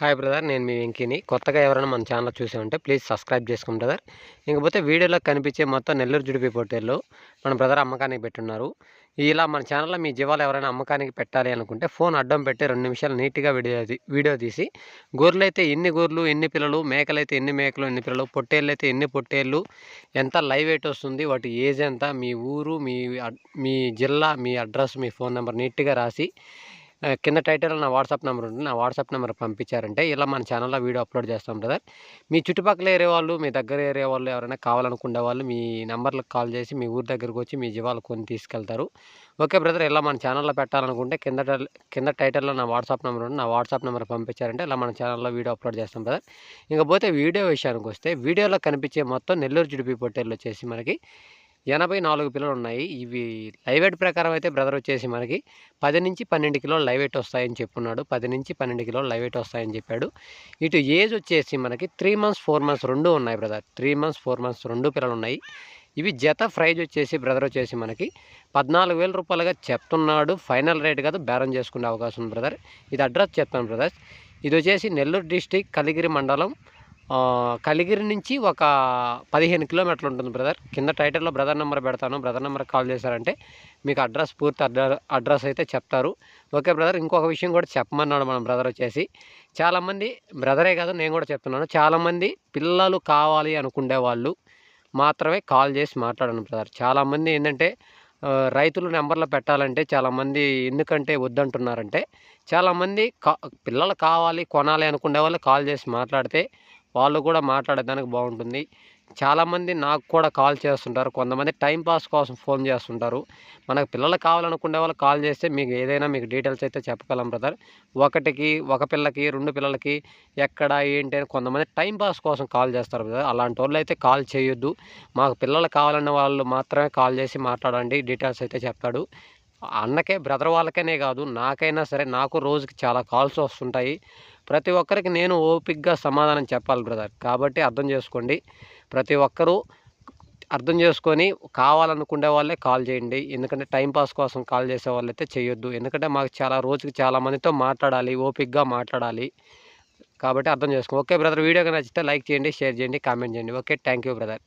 Hi brother నేను మీ వెంకీని. కొత్తగా ఎవరైనా మన ఛానల్ చూసి ఉంటే ప్లీజ్ సబ్స్క్రైబ్ చేసుకోండి బ్రదర్ ఇంకపోతే వీడియోలో కనిపించే మొత్తం నెల్లూరు జుడిపి పోటీల్లో మన బ్రదర్ అమ్మకానికి పెట్టున్నారు. ఇలా మన ఛానల్లో మీ జీవాలు ఎవరైనా అమ్మకానికి పెట్టాలి అనుకుంటే ఫోన్ అడ్డం పెట్టి రెండు నిమిషాలు నీట్గా వీడియో వీడియో తీసి గొర్రెలు అయితే ఎన్ని గొర్రెలు ఎన్ని పిల్లలు మేకలు అయితే ఎన్ని మేకలు ఎన్ని పిల్లలు పొట్టేళ్ళు అయితే ఎన్ని పొట్టేళ్ళు ఎంత లైవ్ వెయిట్ వస్తుంది వాటి ఏజ్ ఎంత మీ ఊరు మీ మీ జిల్లా మీ అడ్రస్ మీ ఫోన్ నెంబర్ నీట్గా రాసి కింద టైటిల్ నా వాట్సాప్ నెంబర్ ఉంటుంది. నా వాట్సాప్ నెంబర్ పంపించారంటే ఇలా మన ఛానల్లో వీడియో అప్లోడ్ చేస్తాం బ్రదర్. మీ చుట్టుపక్కల ఏరియా వాళ్ళు మీ దగ్గర ఏరియా వాళ్ళు ఎవరైనా కావాలనుకునే వాళ్ళు మీ నెంబర్లకు కాల్ చేసి మీ ఊరి దగ్గరకు వచ్చి మీ జీవాలు కొని తీసుకెళ్తారు. ఓకే బ్రదర్ ఇలా మన ఛానల్లో పెట్టాలనుకుంటే కింద కింద టైటిల్లో నా వాట్సాప్ నెంబర్ ఉంది నా వాట్సాప్ నెంబర్ పంపించారంటే ఇలా మన ఛానల్లో వీడియో అప్లోడ్ చేస్తాం బ్రదర్. ఇంకపోతే వీడియో విషయానికి వస్తే వీడియోలో కనిపించే మొత్తం నెల్లూరు జుడిపి పొట్టేళ్ళు వచ్చేసి మనకి ఎనభై నాలుగు పిల్లలు ఉన్నాయి. ఇవి లైవ్ వెయిట్ ప్రకారం అయితే బ్రదర్ వచ్చేసి మనకి పది నుంచి పన్నెండు కిలోలు లైవ్ వెయిట్ వస్తాయని చెప్పున్నాడు. పది నుంచి పన్నెండు కిలోలు లైవ్ వెయిట్ వస్తాయని చెప్పాడు. ఇటు ఏజ్ వచ్చేసి మనకి త్రీ మంత్స్ ఫోర్ మంత్స్ రెండు ఉన్నాయి brother. Three months four months రెండు పిల్లలు ఉన్నాయి. ఇవి జత ప్రైజ్ వచ్చేసి బ్రదర్ వచ్చేసి మనకి పద్నాలుగు వేల రూపాయలుగా చెప్తున్నాడు. ఫైనల్ రేట్ కదా బేరం చేసుకునే అవకాశం ఉంది బ్రదర్. ఇది అడ్రస్ చెప్తాను బ్రదర్. ఇది వచ్చేసి నెల్లూరు డిస్టిక్ కలిగిరి మండలం కలిగిరి నుంచి ఒక పదిహేను కిలోమీటర్లు ఉంటుంది బ్రదర్. కింద టైటిల్లో బ్రదర్ నెంబర్ పెడతాను. బ్రదర్ నెంబర్ కాల్ చేశారంటే మీకు అడ్రస్ పూర్తి అడ్రస్ అయితే చెప్తారు. Okay brother. ఇంకొక విషయం కూడా చెప్పమన్నాడు మనం బ్రదర్ వచ్చేసి. చాలామంది బ్రదరే కాదు నేను కూడా చెప్తున్నాను. చాలామంది పిల్లలు కావాలి అనుకునే వాళ్ళు మాత్రమే కాల్ చేసి మాట్లాడాను బ్రదర్. చాలామంది ఏంటంటే రైతులు నెంబర్లో పెట్టాలంటే చాలామంది ఎందుకంటే వద్దంటున్నారంటే చాలామంది కా పిల్లలు కావాలి కొనాలి అనుకునే వాళ్ళు కాల్ చేసి మాట్లాడితే వాళ్ళు కూడా మాట్లాడేదానికి బాగుంటుంది. చాలామంది నాకు కూడా కాల్ చేస్తుంటారు. కొంతమంది టైంపాస్ కోసం ఫోన్ చేస్తుంటారు. మనకు పిల్లలు కావాలనుకునే వాళ్ళు కాల్ చేస్తే మీకు ఏదైనా మీకు డీటెయిల్స్ అయితే చెప్పగలం బ్రదర్. ఒకటికి ఒక పిల్లకి రెండు పిల్లలకి ఎక్కడ ఏంటి అని కొంతమంది టైంపాస్ కోసం కాల్ చేస్తారు బ్రదర్. అలాంటి వాళ్ళు అయితే కాల్ చేయొద్దు. మాకు పిల్లలు కావాలన్న వాళ్ళు మాత్రమే కాల్ చేసి మాట్లాడండి. డీటెయిల్స్ అయితే చెప్తాడు. అన్నకే బ్రదర్ వాళ్ళకనే కాదు నాకైనా సరే నాకు రోజుకి చాలా కాల్స్ వస్తుంటాయి. ప్రతి ఒక్కరికి నేను ఓపిక్గా సమాధానం చెప్పాలి బ్రదర్. కాబట్టి అర్థం చేసుకోండి. ప్రతి ఒక్కరూ అర్థం చేసుకొని కావాలనుకునే వాళ్ళే కాల్ చేయండి. ఎందుకంటే టైంపాస్ కోసం కాల్ చేసే వాళ్ళైతే చేయొద్దు. ఎందుకంటే మాకు చాలా రోజుకి చాలా మందితో మాట్లాడాలి ఓపిక్గా మాట్లాడాలి. కాబట్టి అర్థం చేసుకోండి ఓకే బ్రదర్. వీడియోగా నచ్చితే లైక్ చేయండి షేర్ చేయండి కామెంట్ చేయండి. Okay thank you brother.